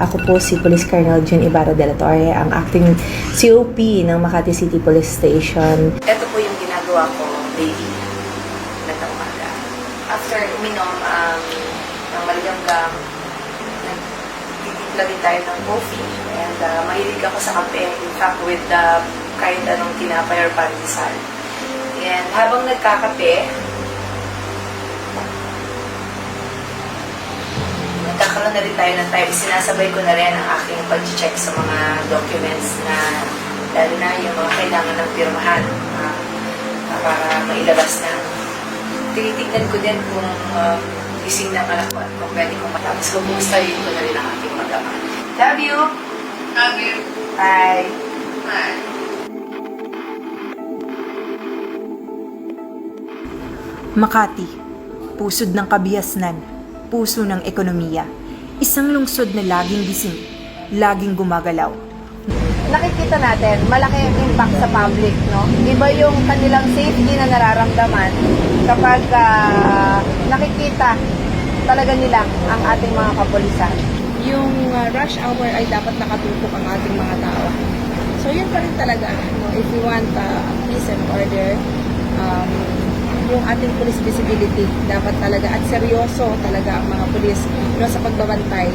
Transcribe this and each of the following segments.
Ako po si Police Colonel June Ibarra de la Torre, ang acting COP ng Makati City Police Station. Ito po yung ginagawa ko daily na umaga. After uminom um, ng maligamgam, nagtitimpla rin tayo ng coffee. And uh, mahilig ako sa kape. In fact, with uh, kahit anong tinapay or pandesal. And habang nagkakape, nagkakaroon na rin tayo ng time. Sinasabay ko na rin ang aking pag-check sa mga documents na lalo na yung mga kailangan ng pirmahan ah, ah, para mailabas na. Tinitignan ko din kung uh, gising na anak ko at kung pwede kong matapos. Kumustahin ko na rin ang aking mag-ama. Love you! Love you. Bye! Bye. Makati, pusod ng kabihasnan, puso ng ekonomiya. Isang lungsod na laging gising, laging gumagalaw. nakikita natin, malaki ang impact sa public, no? Iba yung kanilang safety na nararamdaman kapag ah, nakikita talaga nila ang ating mga kapulisan. yung uh, rush hour ay dapat nakatutok ang ating mga tao. So yun pa rin talaga, no, if we want uh, peace and order, um, yung ating police visibility dapat talaga at seryoso talaga ang mga pulis no, sa pagbabantay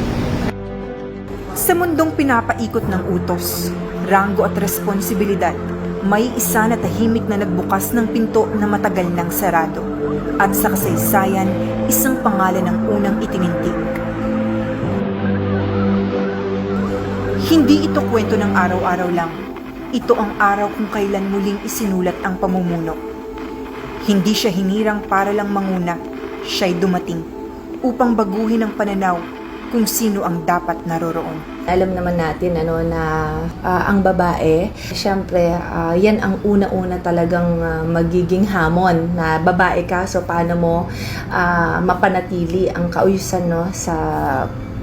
Sa mundong pinapaikot ng utos, ranggo at responsibilidad, may isa na tahimik na nagbukas ng pinto na matagal nang sarado. At sa kasaysayan, isang pangalan ang unang itinindig. Hindi ito kwento ng araw-araw lang. Ito ang araw kung kailan muling isinulat ang pamumuno. Hindi siya hinirang para lang manguna, siya'y dumating upang baguhin ang pananaw kung sino ang dapat naroroon. Alam naman natin ano na ah, ang babae, syempre ah, yan ang una-una talagang ah, magiging hamon na babae ka so paano mo ah, mapanatili ang kauyusan no sa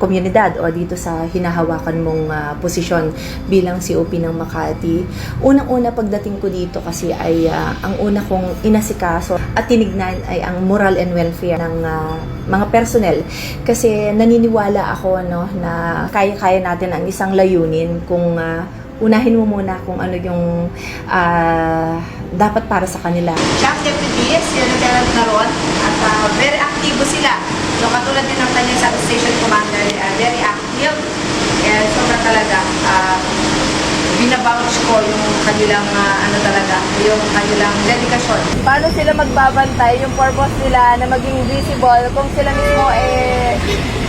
komunidad o dito sa hinahawakan mong ah, posisyon bilang COP ng Makati. Unang-una pagdating ko dito kasi ay ah, ang una kong inasikaso at tinignan ay ang moral and welfare ng ah, mga personnel kasi naniniwala ako no na kaya-kaya natin ang isang layunin kung ah, unahin mo muna kung ano yung ah, dapat para sa kanila. Siya ang deputies, yun ang kailan naroon, at ah, very activo sila. So katulad din ng kanyang substation commander, ah, very active. Kaya sobra talaga, uh, binabouch ko yung kanilang ah, ano talaga, yung kanilang dedikasyon. Paano sila magbabantay, yung purpose nila na maging visible kung sila mismo eh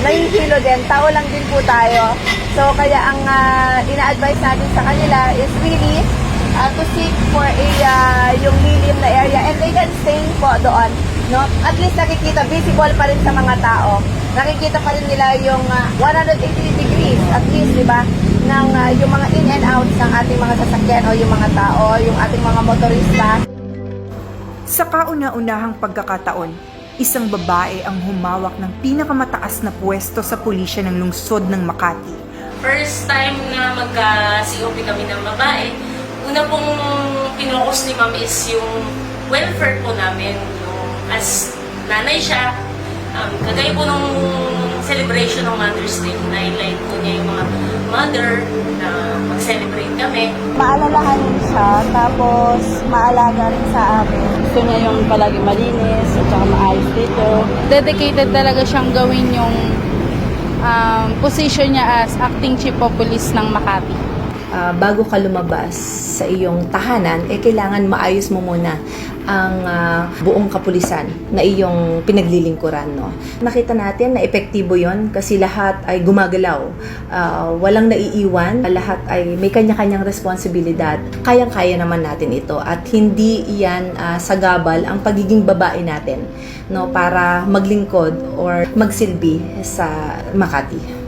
nahihilo din, tao lang din po tayo. So kaya ang ah, ina-advise natin sa kanila is really uh, to seek for a uh, yung medium na area. And they can stay po doon no? At least nakikita visible pa rin sa mga tao. Nakikita pa rin nila yung uh, 180 degrees at least di ba ng uh, yung mga in and out ng ating mga sasakyan o yung mga tao yung ating mga motorista. Sa kauna-unahang pagkakataon, isang babae ang humawak ng pinakamataas na pwesto sa pulisya ng lungsod ng Makati. first time na magka-COP kami ng babae, una pong pinokos ni ma'am is yung welfare po namin. Yung as nanay siya, um, kagaya po nung celebration ng Mother's Day, na-highlight po niya yung mga mother na mag-celebrate kami. maalalahanin siya tapos maalaga rin sa amin gusto niya yung palagi malinis at saka maayos dito dedicated talaga siyang gawin yung um, position niya as acting chief of police ng Makati Ah, bago ka lumabas sa iyong tahanan, eh kailangan maayos mo muna ang ah, buong kapulisan na iyong pinaglilingkuran. No? Nakita natin na epektibo yon kasi lahat ay gumagalaw. Ah, walang naiiwan, lahat ay may kanya-kanyang responsibilidad. Kayang-kaya naman natin ito at hindi iyan ah, sagabal ang pagiging babae natin no para maglingkod or magsilbi sa Makati.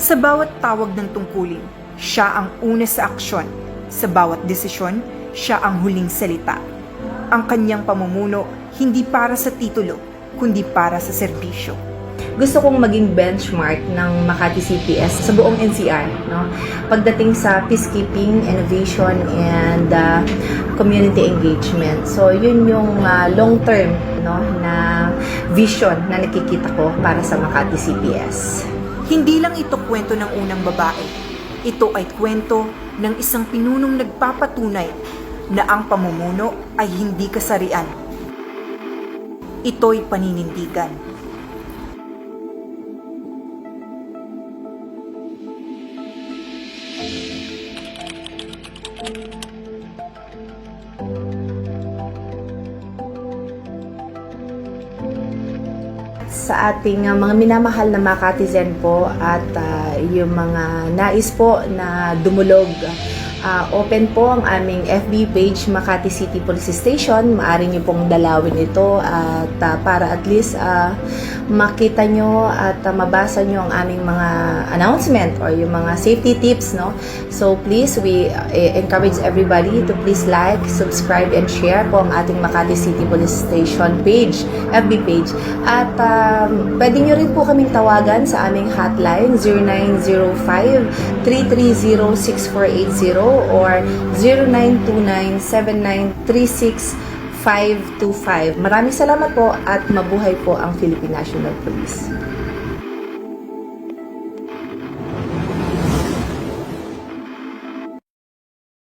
Sa bawat tawag ng tungkulin, siya ang una sa aksyon. Sa bawat desisyon, siya ang huling salita. Ang kanyang pamumuno hindi para sa titulo, kundi para sa serbisyo. gusto kong maging benchmark ng Makati CPS sa buong NCR. No? Pagdating sa peacekeeping, innovation, and uh, community engagement. So, yun yung uh, long-term no, na vision na nakikita ko para sa Makati CPS. Hindi lang ito kwento ng unang babae. Ito ay kwento ng isang pinunong nagpapatunay na ang pamumuno ay hindi kasarian. Ito'y paninindigan. Sa ating uh, mga minamahal na Makatizen po at uh, yung mga nais po na dumulog. Uh, open po ang aming FB page Makati City Police Station. Maaari niyo pong dalawin ito at uh, para at least uh, makita nyo at uh, mabasa nyo ang aming mga announcement or yung mga safety tips. No? So please, we uh, encourage everybody to please like, subscribe, and share po ang ating Makati City Police Station page, FB page. At um, pwede nyo rin po kaming tawagan sa aming hotline 0905-330-6480 or 0929-7936-525. Maraming salamat po at mabuhay po ang Philippine National Police.